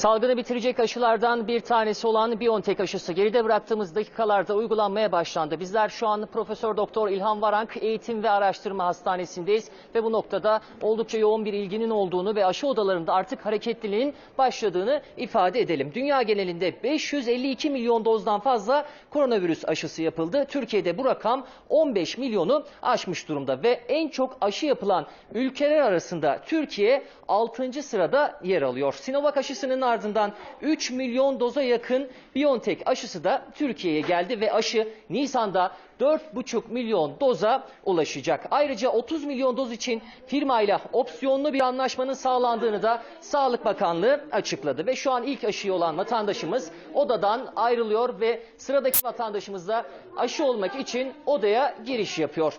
Salgını bitirecek aşılardan bir tanesi olan BioNTech aşısı geride bıraktığımız dakikalarda uygulanmaya başlandı. Bizler şu an Profesör Doktor İlhan Varank Eğitim ve Araştırma Hastanesi'ndeyiz ve bu noktada oldukça yoğun bir ilginin olduğunu ve aşı odalarında artık hareketliliğin başladığını ifade edelim. Dünya genelinde 552 milyon dozdan fazla koronavirüs aşısı yapıldı. Türkiye'de bu rakam 15 milyonu aşmış durumda ve en çok aşı yapılan ülkeler arasında Türkiye 6. sırada yer alıyor. Sinovac aşısının ardından 3 milyon doza yakın BioNTech aşısı da Türkiye'ye geldi ve aşı Nisan'da 4,5 milyon doza ulaşacak. Ayrıca 30 milyon doz için firmayla opsiyonlu bir anlaşmanın sağlandığını da Sağlık Bakanlığı açıkladı. Ve şu an ilk aşıyı olan vatandaşımız odadan ayrılıyor ve sıradaki vatandaşımız da aşı olmak için odaya giriş yapıyor.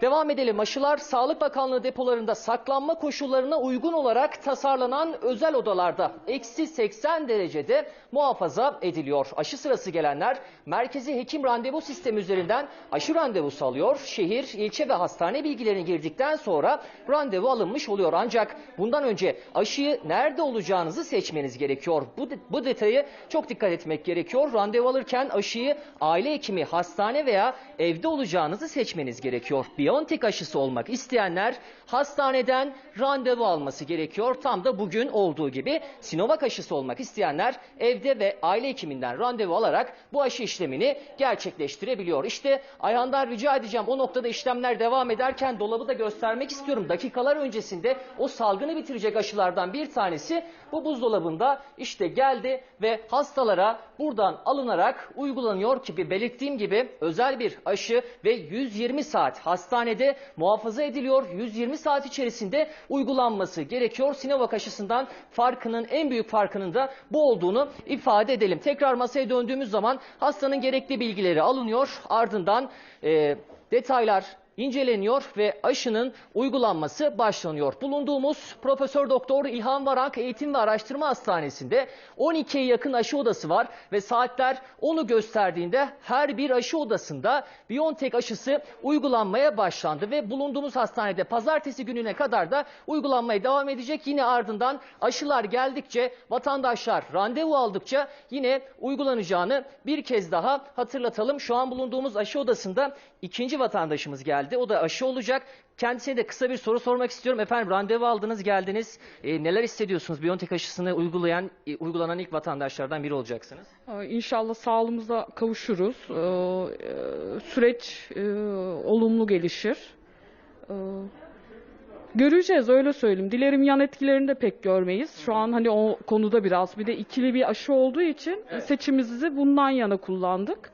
Devam edelim. Aşılar Sağlık Bakanlığı depolarında saklanma koşullarına uygun olarak tasarlanan özel odalarda eksi 80 derecede muhafaza ediliyor. Aşı sırası gelenler merkezi hekim randevu sistemi üzerinden aşı randevusu alıyor. Şehir, ilçe ve hastane bilgilerini girdikten sonra randevu alınmış oluyor. Ancak bundan önce aşıyı nerede olacağınızı seçmeniz gerekiyor. Bu, bu detayı çok dikkat etmek gerekiyor. Randevu alırken aşıyı aile hekimi, hastane veya evde olacağınızı seçmeniz gerekiyor. BioNTech aşısı olmak isteyenler hastaneden randevu alması gerekiyor. Tam da bugün olduğu gibi Sinovac aşısı olmak isteyenler evde ve aile hekiminden randevu alarak bu aşı işlemini gerçekleştirebiliyor. İşte Ayhan'dan rica edeceğim o noktada işlemler devam ederken dolabı da göstermek istiyorum. Dakikalar öncesinde o salgını bitirecek aşılardan bir tanesi bu buzdolabında işte geldi ve hastalara buradan alınarak uygulanıyor ki belirttiğim gibi özel bir aşı ve 120 saat hastanede muhafaza ediliyor. 120 saat içerisinde uygulanması gerekiyor. Sinovac aşısından farkının en büyük farkının da bu olduğunu ifade edelim. Tekrar masaya döndüğümüz zaman hastanın gerekli bilgileri alınıyor. Ardından e, detaylar inceleniyor ve aşının uygulanması başlanıyor. Bulunduğumuz Profesör Doktor İlhan Varank Eğitim ve Araştırma Hastanesi'nde 12'ye yakın aşı odası var ve saatler onu gösterdiğinde her bir aşı odasında BioNTech aşısı uygulanmaya başlandı ve bulunduğumuz hastanede pazartesi gününe kadar da uygulanmaya devam edecek. Yine ardından aşılar geldikçe vatandaşlar randevu aldıkça yine uygulanacağını bir kez daha hatırlatalım. Şu an bulunduğumuz aşı odasında ikinci vatandaşımız geldi. O da aşı olacak. Kendisine de kısa bir soru sormak istiyorum. Efendim randevu aldınız geldiniz. E, neler hissediyorsunuz? BioNTech aşısını uygulayan, e, uygulanan ilk vatandaşlardan biri olacaksınız. Ee, İnşallah sağlığımıza kavuşuruz. Ee, e, Süreç e, olumlu gelişir. Ee, Göreceğiz öyle söyleyeyim. Dilerim yan etkilerini de pek görmeyiz. Şu an hani o konuda biraz bir de ikili bir aşı olduğu için seçimimizi bundan yana kullandık.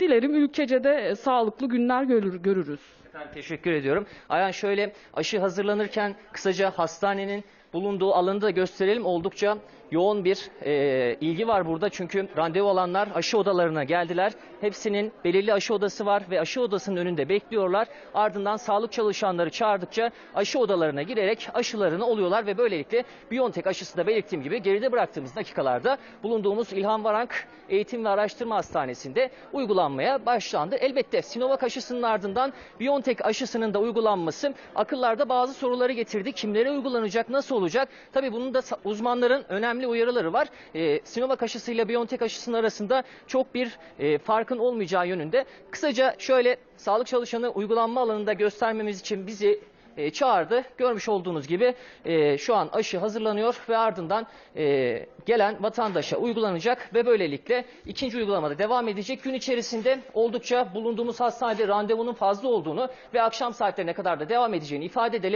Dilerim ülkece de e, sağlıklı günler görür, görürüz. Efendim teşekkür ediyorum. Ayhan şöyle aşı hazırlanırken kısaca hastanenin bulunduğu alanı da gösterelim. Oldukça yoğun bir e, ilgi var burada çünkü randevu alanlar aşı odalarına geldiler. Hepsinin belirli aşı odası var ve aşı odasının önünde bekliyorlar. Ardından sağlık çalışanları çağırdıkça aşı odalarına girerek aşılarını oluyorlar ve böylelikle BioNTech aşısı da belirttiğim gibi geride bıraktığımız dakikalarda bulunduğumuz İlhan Varank Eğitim ve Araştırma Hastanesi'nde uygulanmaya başlandı. Elbette Sinovac aşısının ardından BioNTech aşısının da uygulanması akıllarda bazı soruları getirdi. Kimlere uygulanacak, nasıl olacak? Tabii bunun da uzmanların önemli uyarıları var. Ee, Sinovac aşısıyla BioNTech aşısının arasında çok bir e, farkın olmayacağı yönünde. Kısaca şöyle sağlık çalışanı uygulanma alanında göstermemiz için bizi e, çağırdı. Görmüş olduğunuz gibi e, şu an aşı hazırlanıyor ve ardından e, gelen vatandaşa uygulanacak ve böylelikle ikinci uygulamada devam edecek. Gün içerisinde oldukça bulunduğumuz hastanede randevunun fazla olduğunu ve akşam saatlerine kadar da devam edeceğini ifade edelim.